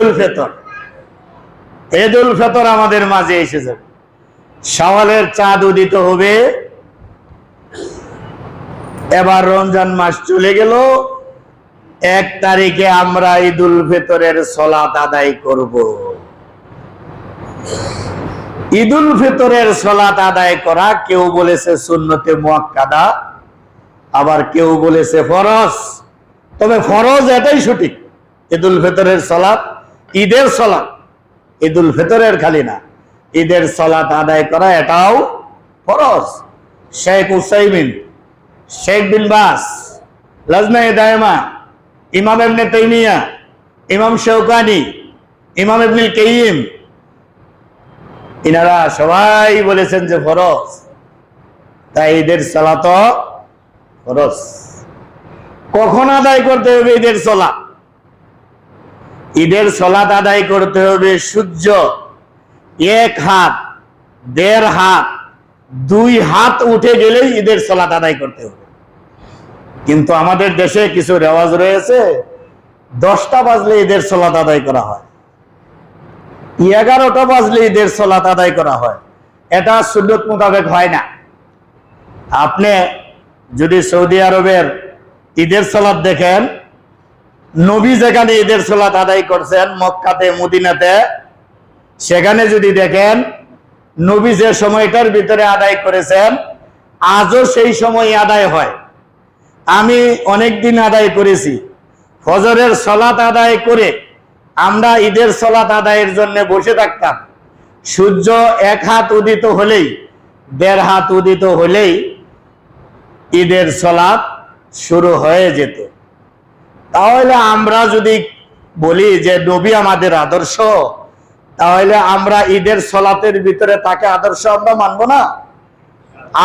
ফেতর। ফেতর আমাদের মাঝে এসে যাবে। সওয়ালের চাঁদ উদিত হবে। এবার রমজান মাস চলে গেল। এক তারিখে আমরা ঈদুল ফিতরের সলাত আদায় করব। ঈদুল সলাত আদায় করা কেউ বলেছে সুন্নতে মুয়াক্কাদা, আবার কেউ বলেছে ফরজ। তবে ফরজ এটাই সঠিক। ঈদুল ফিতরের সলাত ঈদের সলাত ঈদুল ফিতরের খালি না ঈদের সলাত আদায় করা এটাও ফরজ। শেখ উসাইমিন শেখ বিন বাস লজনা দায়মা, ইমাম ইবনে তাইমিয়া, ইমাম শৌকানি ইমাম ইবনুল কেইম ইনারা সবাই বলেছেন যে ফরজ। তাই ঈদের সালাত ফরজ। কখন আদায় করতে হবে ঈদের সলাত ঈদের সলাত আদায় করতে হবে সূর্য। এক হাত, দেড় হাত, দুই হাত উঠে গেলেই ঈদের সলাত আদায় করতে হবে। কিন্তু আমাদের দেশে কিছু রেওয়াজ রয়েছে, দশটা বাজলে ঈদের সলাত আদায় করা হয়। এগারোটা বাজলে ঈদের সলাত আদায় করা হয়। এটা সুন্নত মোতাবেক হয় না। আপনি যদি সৌদি আরবের ঈদের সলাত দেখেন নবী যেখানে ঈদের সলাত আদায় করছেন, মক্কাতে, মদিনাতে, সেখানে যদি দেখেন, নবী যে সময়টার ভিতরে আদায় করেছেন, আজও সেই সময় আদায় হয়। আমি অনেক দিন আদায় করেছি। ফজরের সলাত আদায় করে আমরা ঈদের সলাত আদায়ের জন্য বসে থাকতাম। সূর্য এক হাত উদিত হলেই, দেড় হাত উদিত হলেই ঈদের সলাত শুরু হয়ে যেত। তাহলে আমরা যদি বলি যে নবী আমাদের আদর্শ, তাহলে আমরা ঈদের সলাতের ভিতরে তাকে আদর্শ আমরা মানবো না?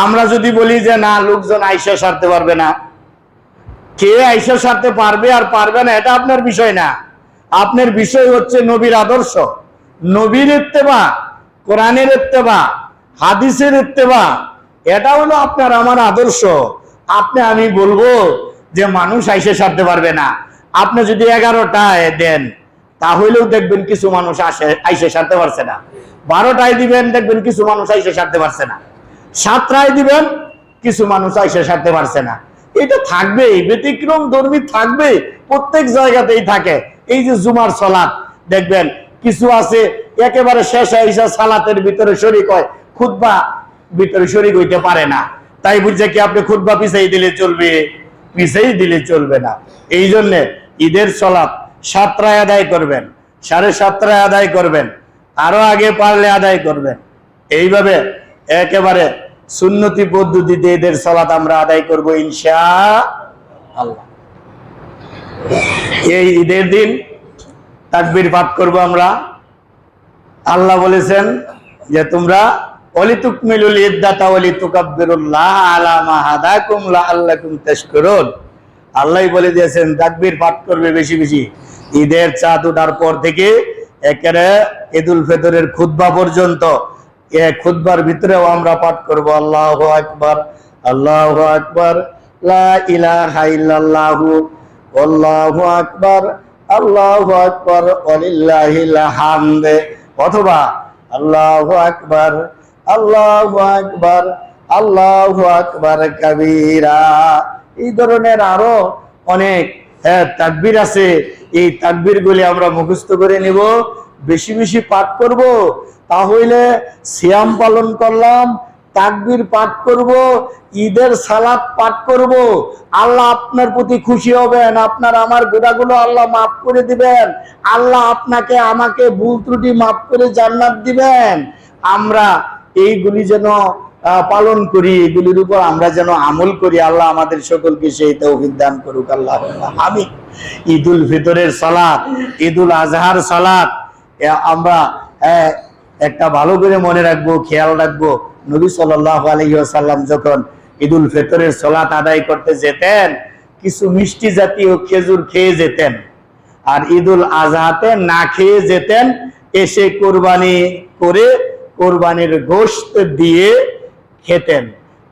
আমরা যদি বলি যে না, লোকজন আইসা সারতে পারবে না। কে আইসা সারতে পারবে আর পারবে না, এটা আপনার বিষয় না। আপনার বিষয় হচ্ছে নবীর আদর্শ। নবীর ইত্তেবা, কোরআনের ইত্তেবা, হাদিসের ইত্তেবা, এটা হলো আপনার আমার আদর্শ। আপনি, আমি বলব যে মানুষ আইসে সারতে পারবে না। আপনি যদি এগারোটায় দেন, তাহলেও দেখবেন কিছু মানুষ আসে, আইসে সারতে পারছে না। বারোটায় দিবেন, দেখবেন কিছু মানুষ আইসে সারতে পারছে না। সাতটায় দিবেন, কিছু মানুষ আইসে সারতে পারছে না। এটা থাকবেই, ব্যতিক্রম ধর্মী থাকবে প্রত্যেক জায়গাতেই থাকে। এই যে জুমার সলাৎ দেখবেন কিছু আছে, একেবারে শেষ আইসা সালাতের ভিতরে শরিক হয় খুদ্া ভিতরে শরিক হইতে পারে না। তাই বুঝছে কি, আপনি খুদ্া পিছাই দিলে চলবে। পিছাই দিলে চলবে না। এই জন্যে ঈদের সলাৎ সাতটায় আদায় করবেন, সাড়ে সাতটায় আদায় করবেন, আরও আগে পারলে আদায় করবেন। এইভাবে একেবারে সুন্নতি পদ্ধতিতে এদের সলাত আমরা আদায় করব ইনশা আল্লাহ। এই ঈদের দিন তাকবির পাঠ করব আমরা। আল্লাহ বলেছেন যে তোমরা অলিতুকমিলুল ইদ্দাতা অলিতুকাব্বিরুল্লাহ আলা মা হাদাকুম লাআল্লাকুম তাশকুরুন। আল্লাহই বলে দিয়েছেন, তাকবীর পাঠ করবে বেশি বেশি। ঈদের চাঁদ ওঠার পর থেকে একেবারে ঈদুল ফিতরের খুতবা পর্যন্ত এ খুতবার ভিতরেও আমরা পাঠ করব। আল্লাহু আকবার আল্লাহু আকবার, লা আল্লাহু আল্লাহু অথবা আল্লাহু আকবার আল্লাহু আকবার আল্লাহু আকবার কবীরা। এই ধরনের আরও অনেক হ্যাঁ তাকবীর আছে। এই তাকবীর গুলি আমরা মুখস্থ করে নিব। বেশি বেশি পাঠ করব, তাহলে সিয়াম পালন করলাম, তাকবীর পাঠ করব, ঈদের সালাত পাঠ করব। আল্লাহ আপনার প্রতি খুশি হবেন, আপনার আমার গোড়াগুলো আল্লাহ মাফ করে দিবেন। আল্লাহ আপনাকে আমাকে ভুল ত্রুটি মাফ করে জান্নাত দিবেন। আমরা এইগুলি যেন পালন করি, এগুলির উপর আমরা যেন আমল করি, আল্লাহ আমাদের সকলকে সেই তৌফিক দান করুক আল্লাহ আমি ঈদুল ফিতরের সালাত, ঈদুল আজহার সালাত, এ, আমরা একটা ভালো করে মনে রাখব, খেয়াল রাখব, নবী সাল্লাহ আলহিহাসাল্লাম যখন ঈদুল ফিতরের সলাত আদায় করতে যেতেন, কিছু মিষ্টি জাতীয় খেজুর খেয়ে যেতেন, আর ঈদুল আজহাতে না খেয়ে যেতেন, এসে কোরবানি করে কোরবানির গোশত দিয়ে খেতেন।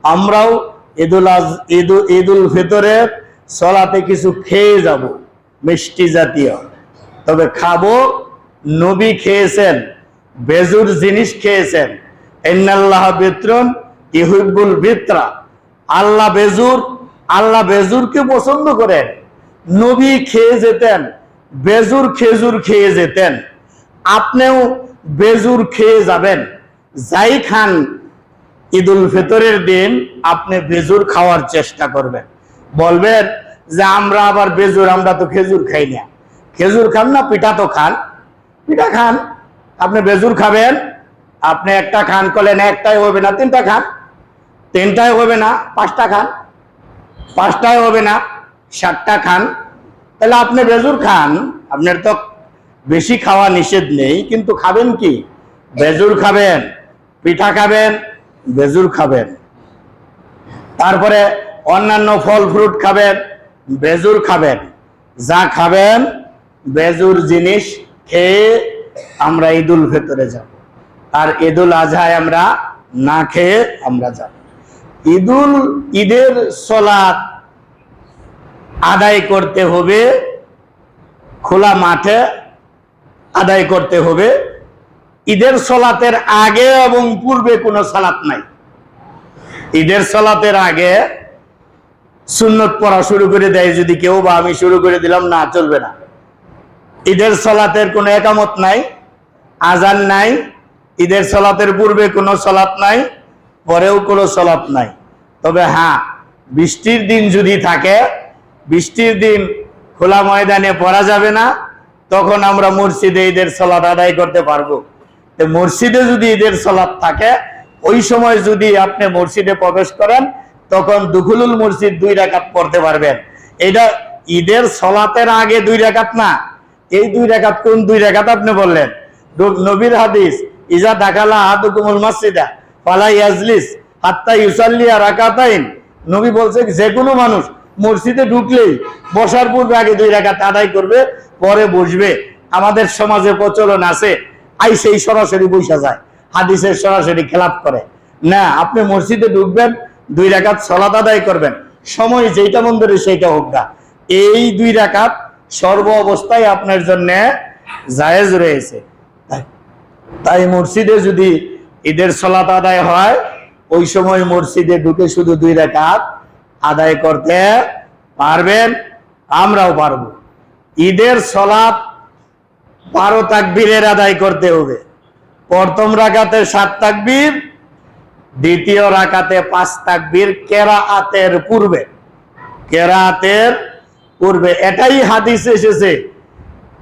আমরাও ঈদুল আজ ঈদুল ঈদুল ফিতরের সলাতে কিছু খেয়ে যাব, মিষ্টি জাতীয়। তবে খাব, নবী খেয়েছেন, বেজুর জিনিস খেয়েছেন। এন্নাল্লাহ বিত্রন ইহুবুল বিত্রা আল্লাহ বেজুর, আল্লাহ বেজুরকে পছন্দ করেন। নবী খেয়ে যেতেন, বেজুর খেজুর খেয়ে যেতেন। আপনিও বেজুর খেয়ে যাবেন। যাই খান ঈদুল ফিতরের দিন আপনি বেজুর খাওয়ার চেষ্টা করবেন। বলবেন যে, আমরা আবার বেজুর, আমরা তো খেজুর খাই না। খেজুর খান না, পিঠা তো খান। পিঠা খান। আপনি বেজুর খাবেন, আপনি একটা খান করলেন, একটাই হবে না, তিনটা খান। তিনটাই হবে না, পাঁচটা খান। পাঁচটাই হবে না, সাতটা খান। তাহলে আপনি বেজুর খান। আপনার তো বেশি খাওয়া নিষেধ নেই, কিন্তু খাবেন কি? বেজুর খাবেন। পিঠা খাবেন বেজুর খাবেন। তারপরে অন্যান্য ফল ফ্রুট খাবেন বেজুর খাবেন। যা খাবেন বেজুর জিনিস খেয়ে আমরা ঈদুল ভেতরে যাব। আর ঈদুল আজহায় আমরা না খেয়ে আমরা যাব। ঈদুল, ঈদের সলাৎ আদায় করতে হবে, খোলা মাঠে আদায় করতে হবে। ঈদের সলাতের আগে এবং পূর্বে কোনো সালাত নাই। ঈদের সলাতের আগে সুন্নত পড়া শুরু করে দেয়, যদি কেউ বা আমি শুরু করে দিলাম, না, চলবে না। ঈদের সলাতের কোনো একামত নাই, আজান নাই, ঈদের সলাতের পূর্বে কোনো সলাত নাই, পরেও কোনো সলাত নাই। তবে হ্যাঁ বৃষ্টির দিন যদি থাকে, বৃষ্টির দিন খোলা ময়দানে পড়া যাবে না, তখন আমরা মসজিদে ঈদের সলাত আদায় করতে পারব। মসজিদে যদি ঈদের সলাত থাকে, ওই সময় যদি আপনি মসজিদে প্রবেশ করেন, তখন দুখুলুল মসজিদ দুই রাকাত পড়তে পারবেন। এটা ঈদের সলাতের আগে দুই রাকাত না? এই দুই রাকাত কোন দুই রাকাত আপনি বললেন? নবীর হাদিস, ইজা দাখালা আহাদুকুমুল মসজিদা, ফালা ইয়াজলিস হাত্তা ইউসাল্লিয়া রাকাতাইন। নবী বলছে যে কোনো মানুষ মসজিদে ঢুকলেই বসার পূর্বে আগে দুই রাকাত আদায় করবে, পরে বসবে। আমাদের সমাজে প্রচলন আছে আই সেই সরাসরি বৈশা যায়। হাদিসের সরাসরি খেলাপ করে। না, আপনি মসজিদে ঢুকবেন, দুই রাকাত সলাত আদায় করবেন। সময় যেটা ধরে সেইটা হোক না। এই দুই রাকাত সর্ব অবস্থায় আপনার জন্য জায়েজ রয়েছে। তাই- মসজিদে যদি ঈদের সলাত আদায় হয়, ওই সময় মসজিদে ঢুকে শুধু দুই রাকাত আদায় করতে পারবেন, আমরাও পারব। ঈদের সলাত বারো তাকবীরের আদায় করতে হবে। প্রথম রাকাতে সাত তাকবীর, দ্বিতীয় রাকাতে পাঁচ তাকবীর কেরাআতের পূর্বে। কেরাতের পূর্বে। এটাই হাদিস এসেছে।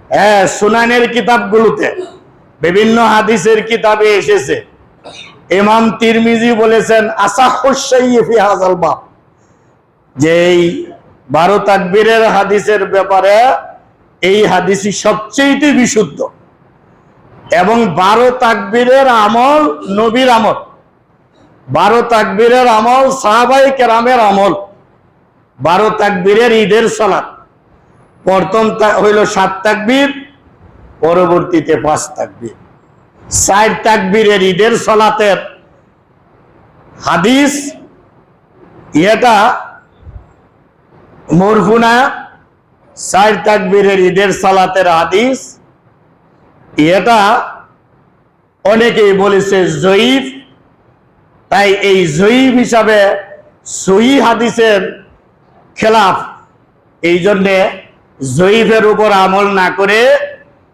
হ্যাঁ সুনানের কিতাবগুলোতে বিভিন্ন হাদিসের কিতাবে এসেছে। ইমাম তিরমিজি বলেছেন আসাহুসাইফি হাজাল বাপ যে বারো তাকবীরের হাদিসের ব্যাপারে এই হাদিসই সবচেয়ে বিশুদ্ধ। এবং বারো তাকবীরের আমল নবীর আমল। বারো তাকবীরের আমল সাহাবাই কেরামের আমল। বারো তাকবীরের ঈদের সলাৎ প্রথম হইল সাত তাকবীর, পরবর্তীতে পাঁচ তাকবীর। চার তাকবীরের ঈদের সলাতের হাদিস এটা মরফুনা চার তাকবীরের ঈদের সালাতের হাদিস। এটা অনেকেই বলেছে জয়ীফ। তাই এই জয়ীফ হিসাবে সহি হাদিসের খেলাফ। এই জন্যে জয়ীফের উপর আমল না করে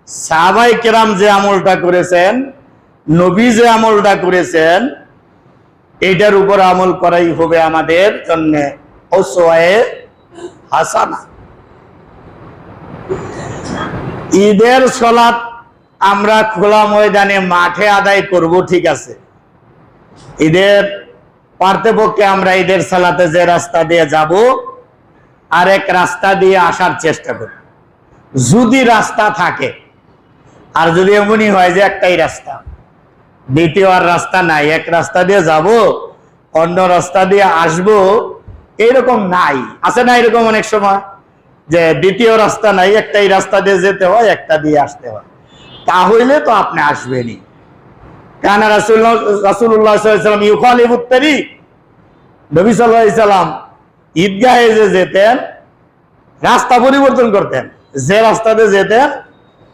সাহাবাই কেরাম যে আমলটা করেছেন, নবী যে আমলটা করেছেন, এটার উপর আমল করাই হবে আমাদের জন্য অসহায় হাসানা। ঈদের সলাৎ আমরা খোলা ময়দানে মাঠে আদায় করব, ঠিক আছে। ঈদের পার্থপক্ষে আমরা ঈদের সালাতে যে রাস্তা দিয়ে যাব, আরেক রাস্তা দিয়ে আসার চেষ্টা করি। যদি রাস্তা থাকে, আর যদি এমনই হয় যে একটাই রাস্তা, দ্বিতীয় আর রাস্তা নাই, এক রাস্তা দিয়ে যাব, অন্য রাস্তা দিয়ে আসব এরকম নাই। আছে না এরকম অনেক সময়? যে দ্বিতীয় রাস্তা নাই, একটাই রাস্তা দিয়ে যেতে হয়, একটা দিয়ে আসতে হয়। তাহলে তো আপনি আসবেনই। কানা রাসুল্লাহ রাসুল্লাহ সাল্লাম ইউখালিব উত্তরি নবী সাল্লাম ঈদগাহে যে যেতেন, রাস্তা পরিবর্তন করতেন। যে রাস্তাতে যেতেন,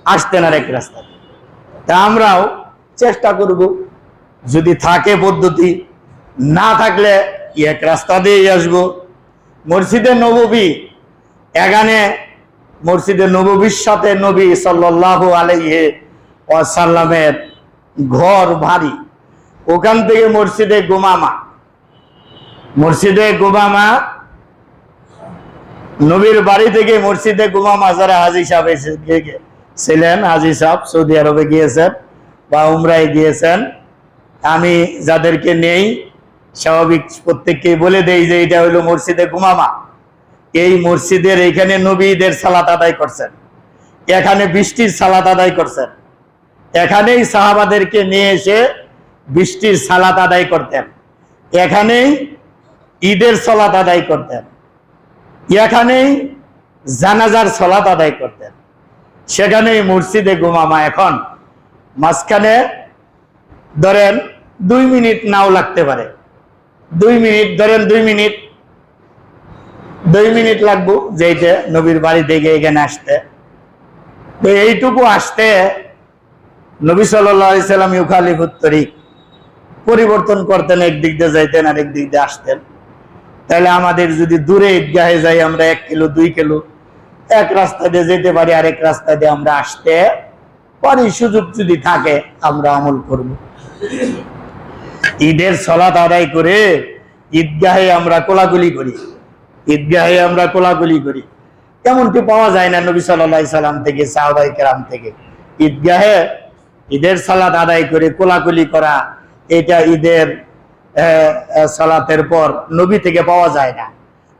আসতেন আর এক রাস্তা তা আমরাও চেষ্টা করব, যদি থাকে পদ্ধতি, না থাকলে এক রাস্তা দিয়েই আসব। মসজিদে নববী এখানে মসজিদে নববীর সাথে নবী সাল্লাহ আলাইহে ওয়াসাল্লামের ঘর ভারী। ওখান থেকে মসজিদে গুমামা। মসজিদে গুমামা, নবীর বাড়ি থেকে মসজিদে গুমামা যারা হাজি সাহেব ছিলেন হাজি সাহেব সৌদি আরবে গিয়েছেন বা উমরায় গিয়েছেন। আমি যাদেরকে নেই, স্বাভাবিক প্রত্যেককে বলে দেই যে এটা হলো মসজিদে গুমামা। এই মসজিদের এখানে নবীদের সালাত আদায় করছেন। এখানে বৃষ্টির সালাত আদায় করছেন। এখানেই সাহাবাদেরকে নিয়ে এসে বৃষ্টির সালাত আদায় করতেন। এখানেই ঈদের সালাত আদায় করতেন। এখানেই জানাজার সালাত আদায় করতেন। সেখানেই মসজিদে গুমামা এখন মাঝখানে ধরেন দুই মিনিট নাও লাগতে পারে। দুই মিনিট, ধরেন দুই মিনিট দুই মিনিট লাগবো যেইটা নবীর বাড়ি থেকে এখানে আসতে। তো এইটুকু আসতে নবী সাল্লাম ইউখালিফ তরিক পরিবর্তন করতেন, একদিক দিয়ে যাইতেন আর একদিক দিয়ে আসতেন। তাহলে আমাদের যদি দূরে ঈদগাহে যাই আমরা এক কিলো, দুই কিলো, এক রাস্তা দিয়ে যেতে পারি, আরেক রাস্তা দিয়ে আমরা আসতে পারি, সুযোগ যদি থাকে আমরা আমল করব। ঈদের সলাত আদায় করে ঈদগাহে আমরা কোলাগুলি করি। ঈদগাহে আমরা কোলাগুলি করি। এমনটি পাওয়া যায় না নবী সাল্লাহ সাল্লাম থেকে, সাহবাই কেরাম থেকে। ঈদগাহে ঈদের সালাত আদায় করে কোলাকুলি করা, এটা ঈদের সালাতের পর নবী থেকে পাওয়া যায় না।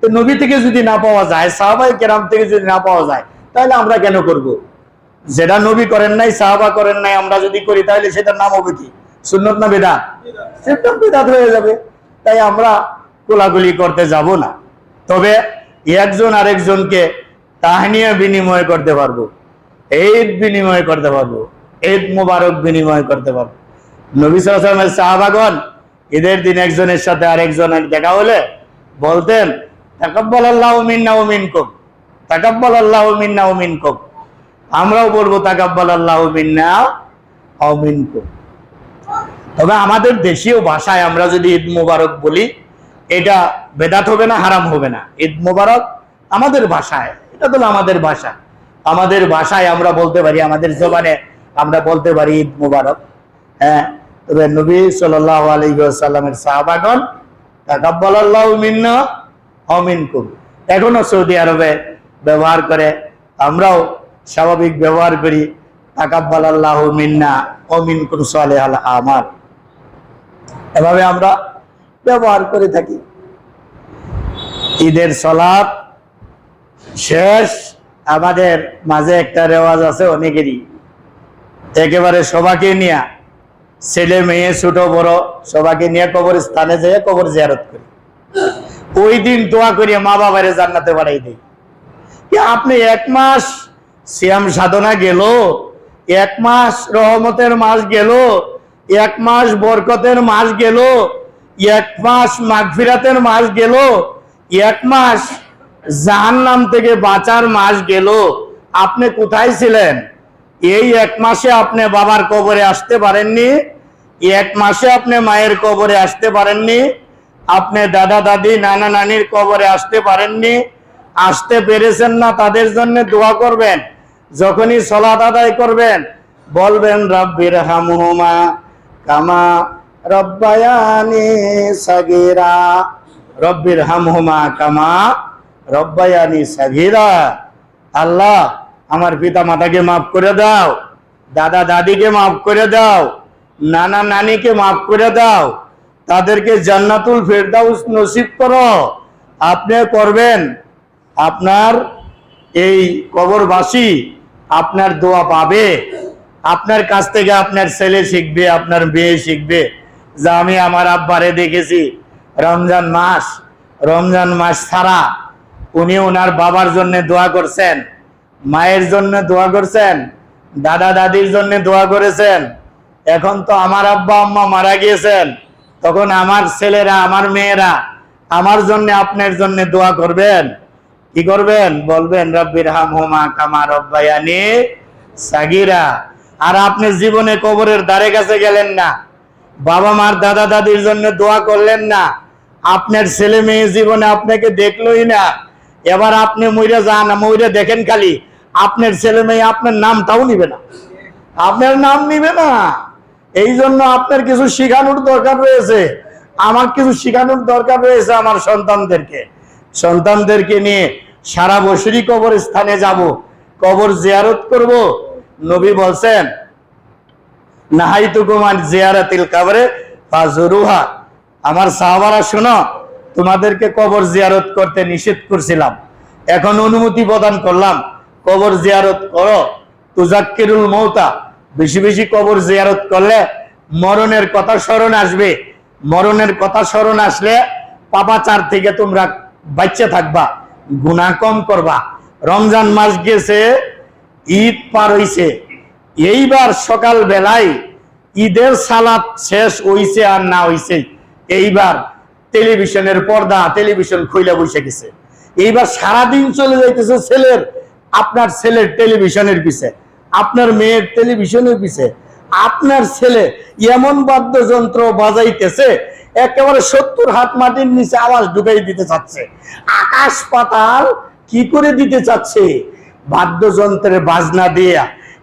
তো নবী থেকে যদি না পাওয়া যায়, সাহাবাই কেরাম থেকে যদি না পাওয়া যায়, তাহলে আমরা কেন করব। যেটা নবী করেন নাই, সাহাবা করেন নাই, আমরা যদি করি, তাহলে সেটার নাম হবে কি? সুন্নত না বেদা সেটা বেদাত হয়ে যাবে। তাই আমরা কোলাগুলি করতে যাব না। তবে একজন আরেকজনকে তাহানিয়া বিনিময় করতে পারব, ঈদ বিনিময় করতে পারব, ঈদ মুবারক বিনিময় করতে পারব। নবী সালামের সাহাবাগন ঈদের দিন একজনের সাথে আরেকজনের দেখা হলে বলতেন, তাকাব্বাল আল্লাহ মিন্না মিনকুম, তাকাব্বাল আল্লাহ মিন্না মিনকুম, আমরাও বলব তাকাব্বাল আল্লাহ মিন্না মিনকুম। তবে আমাদের দেশীয় ভাষায় আমরা যদি ঈদ মুবারক বলি এটা বেদাত হবে না, হারাম হবে না। ঈদ মুবারক আমাদের ভাষায়, এটা তো আমাদের ভাষা। আমাদের ভাষায় আমরা বলতে পারি, আমাদের জবানে আমরা বলতে পারি ঈদ মুবারক। হ্যাঁ তবে নবী সাল্লাহ আলাইসাল্লামের সাহাবাগন মিন্না এখনও সৌদি আরবে ব্যবহার করে, আমরাও স্বাভাবিক ব্যবহার করি, তাকাব্বালাল্লাহু মিন্না ওয়া মিনকুম সালিহাল আমাল। এভাবে আমরা ব্যবহার করে থাকি। ঈদের সলাপ শেষ, আমাদের মাঝে একটা রেওয়াজ আছে অনেকেরই। একেবারে সবাকে নিয়ে, ছেলে, মেয়ে, ছোট, বড়, সবাকে নিয়ে কবর স্থানে যেয়ে কবর জিয়ারত করি। ওই দিন দোয়া করিয়ে মা বাবারে জান্নাতে বাড়াই দিই। আপনি এক মাস সিয়াম সাধনা গেল, এক মাস রহমতের মাস গেল, এক মাস বরকতের মাস গেল এক মাস মাগফিরাতের মাস গেল, এক মাস জাহান্নাম থেকে বাঁচার মাস গেল। আপনি কোথায় ছিলেন? এই এক মাসে আপনি বাবার কবরে আসতে পারেননি, এক মাসে আপনি মায়ের কবরে আসতে পারেননি, আপনি দাদা, দাদি, নানা, নানির কবরে আসতে পারেননি, আসতে পেরেছেন না তাদের জন্য দোয়া করবেন, যখনই সলাত আদায় করবেন, বলবেন রব্বির হামহুমা কামা রব্বায়ানি সাগীরা। রব্বির হামহুমা কামা রব্বায়ানি সাগীরা। আল্লাহ, আমার পিতা মাতাকে মাফ করে দাও, দাদা দাদিকে মাফ করে দাও, নানা নানিকে মাফ করে দাও, তাদেরকে জান্নাতুল ফেরদাউস নসিব করো। আপনি করবেন আপনার এই কবরবাসী আপনার দোয়া পাবে। আপনার কাছ থেকে আপনার ছেলে শিখবে, আপনার মেয়ে শিখবে। যা আমি আমার আব্বারে দেখেছি। রমজান মাস রমজান মাস ছাড়া উনি ওনার বাবার জন্য দোয়া করছেন, মায়ের জন্য দোয়া করছেন, দাদা দাদির জন্য দোয়া করেছেন। এখন তো আমার আব্বা আম্মা মারা গিয়েছেন। তখন আমার ছেলেরা, আমার মেয়েরা আমার জন্য আপনার জন্য দোয়া করবেন। কি করবেন? বলবেন, রব্বির হাম হুমা কামা রব্বায়ানি সাগিরা। আর আপনি জীবনে কবরের দ্বারে কাছে গেলেন না। বাবা মার দাদা দাদির জন্য দোয়া করলেন না। আপনার ছেলে মেয়ে জীবনে আপনাকে দেখলোই না। এবার আপনি মইরে যান, মইরে দেখেন খালি, আপনার ছেলে মেয়ে আপনার নামটাও নিবে না। আপনার নাম নিবে না। এই জন্য আপনার কিছু শেখানোর দরকার রয়েছে। আমার কিছু শেখানোর দরকার রয়েছে আমার সন্তানদেরকে। সন্তানদেরকে নিয়ে সারা বছরই কবর স্থানে যাব। কবর জিয়ারত করব। নবী বলছেন নাহাইতু কুমান জিয়ারাতিল কাবরে ফাজুরুহা। আমার সাহাবারা শোনো, তোমাদেরকে কবর জিয়ারত করতে নিষেধ করছিলাম। এখন অনুমতি প্রদান করলাম, কবর জিয়ারত করো। তুজাক্কিরুল মৌতা, বেশি বেশি কবর জিয়ারত করলে মরণের কথা স্মরণ আসবে। মরণের কথা স্মরণ আসলে পাপাচার থেকে তোমরা বাচ্চা থাকবা, গুনাহ কম করবা। রমজান মাস গেছে ঈদ পার হইছে। এইবার সকাল বেলায় ঈদের সালাত শেষ হইছে আর না হইছে, এইবার টেলিভিশনের পর্দা, টেলিভিশন খুইলা বসে গেছে। এইবার সারাদিন চলে যাইতেছে ছেলের, আপনার ছেলের টেলিভিশনের পিছে, আপনার মেয়ের টেলিভিশনের পিছে, আপনার ছেলে এমন বাদ্যযন্ত্র বাজাইতেছে, একেবারে সত্তর হাত মাটির নিচে আওয়াজ ঢুকাই দিতে চাচ্ছে। আকাশ পাতাল কি করে দিতে চাচ্ছে? বাদ্যযন্ত্রের বাজনা দিয়ে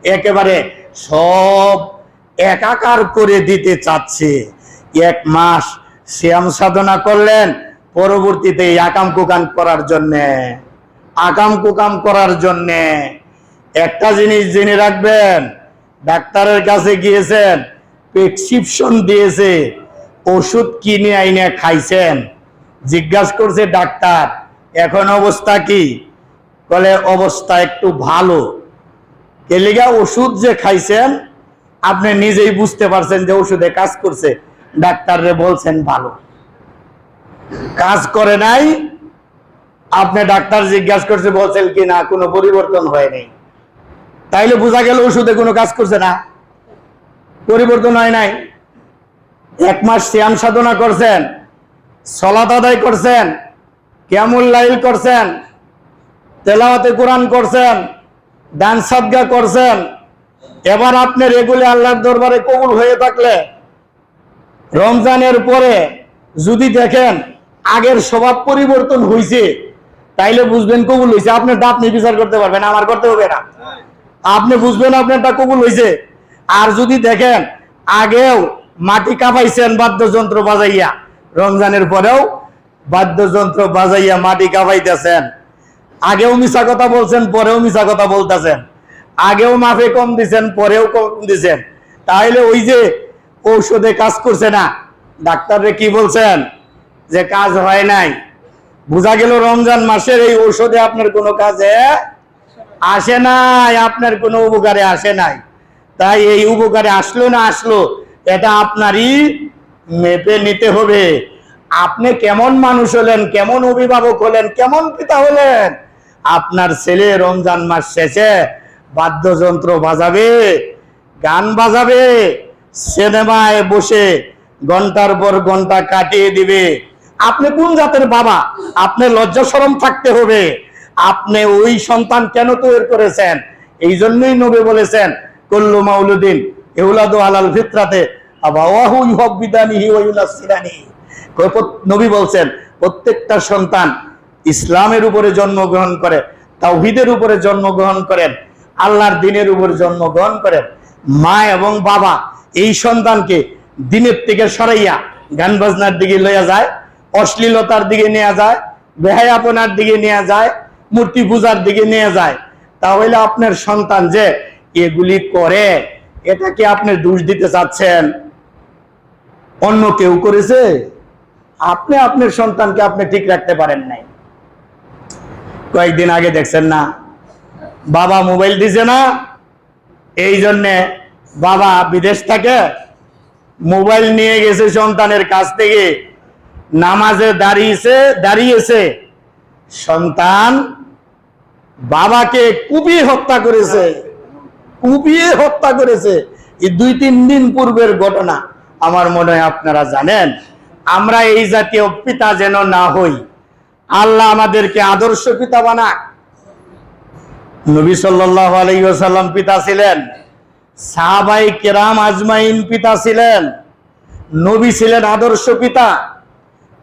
একেবারে সব একাকার করে দিতে চাচ্ছে। এক মাস শ্যাম সাধনা করলেন, পরবর্তীতে আকাম কুকাম করার জন্যে। আকাম কুকাম করার জন্যে। একটা জিনিস জেনে রাখবেন, ডাক্তারের কাছে গিয়েছেন, প্রেসক্রিপশন দিয়েছে, ওষুধ কিনে আইনে খাইছেন। জিজ্ঞাসা করছে, ডাক্তার, এখন অবস্থা কি? বলে, অবস্থা একটু ভালো। কেলিগা ওষুধ যে খাইছেন, আপনি নিজেই বুঝতে পারছেন যে ওষুধে কাজ করছে। ডাক্তাররে বলছেন ভালো। কাজ করে নাই, আপনি ডাক্তার জিজ্ঞাসা করছে, বলছেন কি না, কোনো পরিবর্তন হয় নাই। তাইলে বোঝা গেল ওষুধে কোনো কাজ করছে না। পরিবর্তন হয় নাই। এক মাস শ্যাম সাধনা করছেন, সলাত আদায় করছেন কেমন লাইল করছেন, তেলাওয়াতে কোরআন করছেন দান সাদগা করছেন, এবার আপনার এগুলি আল্লাহর দরবারে কবুল হয়ে থাকলে, রমজানের পরে যদি দেখেন আগের স্বভাব পরিবর্তন হয়েছে তাইলে বুঝবেন কবুল হয়েছে আপনার দাঁত নিয়ে বিচার করতে পারবেন, আমার করতে হবে না। আপনি বুঝবেন আপনারটা কবুল হয়েছে আর যদি দেখেন আগেও মাটি কাঁপাইছেন বাদ্যযন্ত্র বাজাইয়া, রমজানের পরেও বাদ্যযন্ত্র বাজাইয়া মাটি কাঁপাইতেছেন আগেও মিশা কথা বলছেন, পরেও মিশা কথা বলতেছেন। আগেও মাফে কম দিছেন, পরেও কম দিছেন। তাহলে ওই যে ঔষধে কাজ করছে না, ডাক্তাররে কি বলছেন? যে কাজ হয় নাই। বোঝা গেল রমজান মাসের এই ঔষধে আপনার কোনো কাজে আসে নাই, আপনার কোনো উপকারে আসে নাই। তাই এই উপকারে আসলো না আসলো, এটা আপনারই মেপে নিতে হবে। আপনি কেমন মানুষ হলেন, কেমন অভিভাবক হলেন, কেমন পিতা হলেন আপনার ছেলে রমজান মাস শেষে বাদ্যযন্ত্র বাজাবে, গান বাজাবে, সিনেমায় বসে ঘণ্টার পর ঘণ্টা কাটিয়ে দিবে। আপনি কোন জাতের বাবা? আপনি লজ্জা শরম থাকতে হবে। আপনি ওই সন্তান কেন তৈরি করেছেন? এই জন্যই নবী বলেছেন, কল্লু মাউলুদ্দিন এউলাদু আলাল ফিতরাতে নবী বলছেন, প্রত্যেকটা সন্তান ইসলামের উপরে জন্মগ্রহণ করে, তাওহীদের উপরে জন্মগ্রহণ করেন, আল্লাহর দিনের উপরে জন্মগ্রহণ করেন। মা এবং বাবা এই সন্তানকে দিনের থেকে সরাইয়া গান বাজনার দিকে লইয়া যায়, অশ্লীলতার দিকে নেওয়া যায়, বেহায়াপনার দিকে নেওয়া যায়, মূর্তি পূজার দিকে নিয়ে যায়। তাহলে আপনার সন্তান যে এগুলি করে, এটা কি আপনি দোষ দিতে চাচ্ছেন? অন্য কেউ করেছে? আপনি আপনার সন্তানকে আপনি ঠিক রাখতে পারেন নাই। কয়েকদিন আগে দেখছেন না। বাবা মোবাইল দিছে না, এই জন্যে বাবা বিদেশ থেকে মোবাইল নিয়ে গেছে সন্তানের কাছ থেকে। নামাজে দাঁড়িয়েছে দাঁড়িয়েছে। সন্তান বাবাকে কুপিয়ে হত্যা করেছে। কুপিয়ে হত্যা করেছে। এই দুই তিন দিন পূর্বের ঘটনা। আমার মনে হয় আপনারা জানেন, আমরা এই জাতীয় পিতা যেন না হই। আল্লাহ আমাদেরকে আদর্শ পিতা বানাক। নবী ওয়াসাল্লাম পিতা ছিলেন। সাহাবাই কেরাম আজমাইন পিতা ছিলেন। নবী ছিলেন আদর্শ পিতা,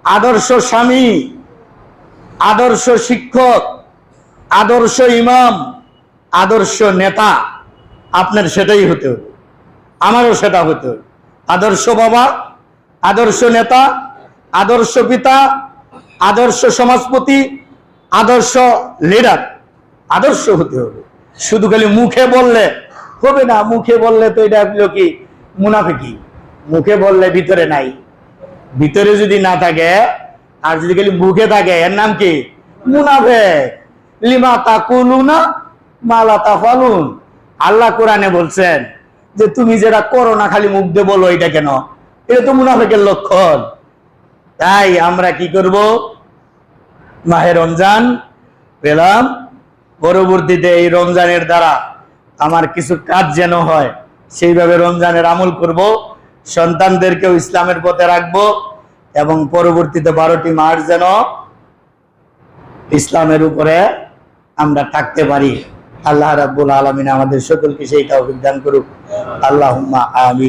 আদর্শ স্বামী, আদর্শ শিক্ষক, আদর্শ ইমাম, আদর্শ নেতা। আপনার সেটাই হতে হবে। আমারও সেটা হতে হবে। আদর্শ বাবা, আদর্শ নেতা, আদর্শ পিতা আদর্শ সমাজপতি, আদর্শ লিডার আদর্শ হতে হবে। শুধু খালি মুখে বললে হবে না, মুখে বললে তো এটা হলো কি? মুনাফিকি। মুখে বললে ভিতরে নাই। ভিতরে যদি না থাকে, আর যদি খালি মুখে থাকে, এর নাম কি? মুনাফে লিমা তাকুলুনা মালা তাফালুন। আল্লাহ কোরআনে বলছেন যে তুমি যেটা করো না, খালি মুখ দিয়ে বলো এটা কেন? এটা তো মুনাফেকের লক্ষণ। তাই আমরা কি করব? মাহে রমজান পেলাম। পরবর্তীতে এই রমজানের দ্বারা আমার কিছু কাজ যেন হয়, সেইভাবে রমজানের আমল করব। সন্তানদেরকেও ইসলামের পথে রাখব এবং পরবর্তীতে বারোটি মাস যেন ইসলামের উপরে আমরা থাকতে পারি। আল্লাহ রাব্বুল আলমিন আমাদের সকলকে সেই সেইটা অভিজ্ঞান করুক। আল্লাহ আমিন।